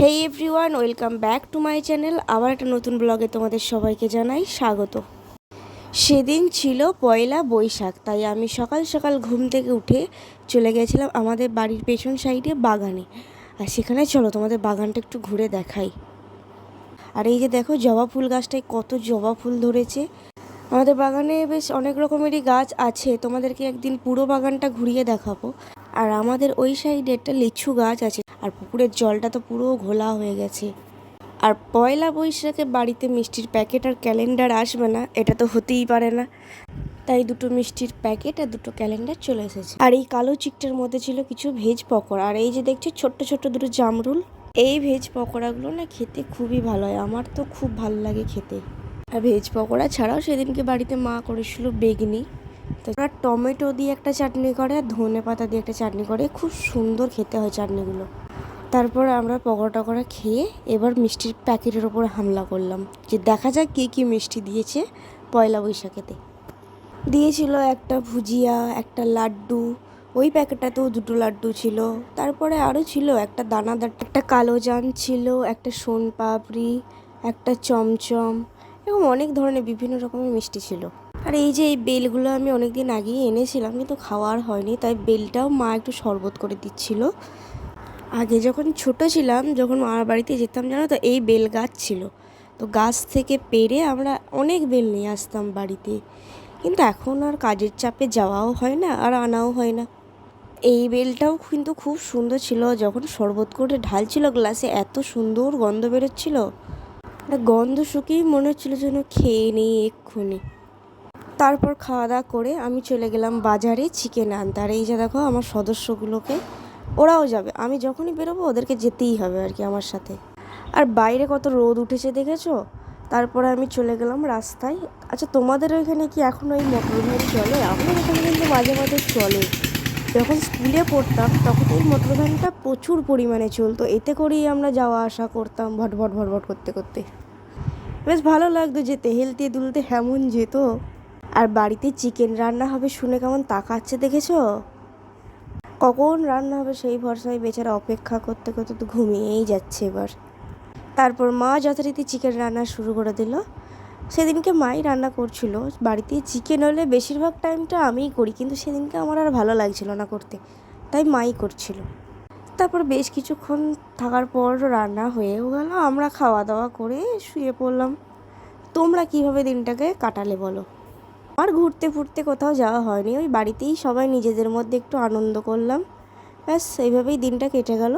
Hey everyone welcome back to my channel আবার একটা নতুন ব্লগে তোমাদের সবাইকে জানাই স্বাগত। সেদিন ছিল পয়লা বৈশাখ, তাই আমি সকাল সকাল ঘুম থেকে উঠে চলে গেছিলাম আমাদের বাড়ির পেছন সাইডে বাগানে। আর সেখানে চলো, তোমাদের বাগানটা একটু ঘুরে দেখাই। আর এই যে দেখো, জবা ফুল গাছটায় কত জবা ফুল ধরেছে। আমাদের বাগানে বেশ অনেক রকমেরই গাছ আছে, তোমাদেরকে একদিন পুরো বাগানটা ঘুরিয়ে দেখাবো। আর আমাদের ওই সাইডে একটা লিচু গাছ আছে। আর পুকুরের জলটা তো পুরো ঘোলা হয়ে গেছে। আর পয়লা বৈশাখে বাড়িতে মিষ্টির প্যাকেট আর ক্যালেন্ডার আসবে না, এটা তো হতেই পারে না। তাই দুটো মিষ্টির প্যাকেট আর দুটো ক্যালেন্ডার চলে এসেছে। আর এই কালো চিকটার মধ্যে ছিল কিছু ভেজ পকোড়া। আর এই যে দেখছ, ছোট্ট ছোট্ট দুটো জামরুল। এই ভেজ পকোড়াগুলো না খেতে খুবই ভালো হয়, আমার তো খুব ভালো লাগে খেতে। আর ভেজ পকোড়া ছাড়াও সেদিনকে বাড়িতে মা করেছিল বেগনি। ওরা টমেটো দিয়ে একটা চাটনি করে, আর ধনে পাতা দিয়ে একটা চাটনি করে। খুব সুন্দর খেতে হয় চাটনিগুলো। তারপর আমরা পকোড়া টকোড়া খেয়ে এবার মিষ্টির প্যাকেটের ওপর হামলা করলাম। যে দেখা যাক কী কী মিষ্টি দিয়েছে পয়লা বৈশাখেতে। দিয়েছিল একটা ভুজিয়া, একটা লাড্ডু। ওই প্যাকেটটাতেও দুটো লাড্ডু ছিল। তারপরে আরও ছিল একটা দানাদার, একটা কালো জান ছিল, একটা সোন পাপড়ি, একটা চমচম, এরকম অনেক ধরনের বিভিন্ন রকমের মিষ্টি ছিল। আর এই যে এই বেলগুলো আমি অনেক দিন আগেই এনেছিলাম, কিন্তু খাওয়ার হয়নি, তাই বেলটাও মা একটু শরবত করে দিচ্ছিল। আগে যখন ছোট ছিলাম, যখন মামার বাড়িতে যেতাম, জানো তো, এই বেল গাছ ছিল। তো গাছ থেকে পেরে আমরা অনেক বেল নিয়ে আসতাম বাড়িতে। কিন্তু এখন আর কাজের চাপে যাওয়াও হয় না, আর আনাও হয় না। এই বেলটাও কিন্তু খুব সুন্দর ছিল, যখন শরবত করে ঢালছিল গ্লাসে, এত সুন্দর গন্ধ বেরোচ্ছিল। গন্ধ শুকিয়েই মনে হচ্ছিল যেন খেয়ে নেই এক্ষুনি। তারপর খাওয়া দাওয়া করে আমি চলে গেলাম বাজারে চিকেন আনতে। আর এই যে দেখো আমার সদস্যগুলোকে, ওরাও যাবে। আমি যখনই বেরোবো ওদেরকে যেতেই হবে আর কি আমার সাথে। আর বাইরে কত রোদ উঠেছে দেখেছ? তারপরে আমি চলে গেলাম রাস্তায়। আচ্ছা তোমাদের ওইখানে কি এখন ওই মোটর ভ্যান চলে? আমাদের এখানে কিন্তু মাঝে মাঝে চলে। যখন স্কুলে পড়তাম, তখন এই মোটর ভ্যানটা প্রচুর পরিমাণে চলতো। এতে করেই আমরা যাওয়া আসা করতাম ভটভট ভটভট করতে করতে। বেশ ভালো লাগতো যেতে। হেলতে দুলতে হেমন যেত। আর বাড়িতে চিকেন রান্না হবে শুনে কেমন তাকাচ্ছে দেখেছ? কখন রান্না হবে সেই ভরসায় বেচারা অপেক্ষা করতে করতে তো ঘুমিয়েই যাচ্ছে এবার। তারপর মা যথারীতি চিকেন রান্না শুরু করে দিল। সেদিনকে মাই রান্না করছিল। বাড়িতে চিকেন হলে বেশিরভাগ টাইমটা আমিই করি, কিন্তু সেদিনকে আমার আর ভালো লাগছিল না করতে। তাই মাই করছিল। তারপর বেশ কিছুক্ষণ থাকার পর রান্না হয়েও গেল। আমরা খাওয়া দাওয়া করে শুয়ে পড়লাম। তোমরা কীভাবে দিনটাকে কাটালে বলো? আমার ঘুরতে ফুরতে কোথাও যাওয়া হয়নি। ওই বাড়িতেই সবাই নিজেদের মধ্যে একটু আনন্দ করলাম। ব্যাস, এইভাবেই দিনটা কেটে গেল।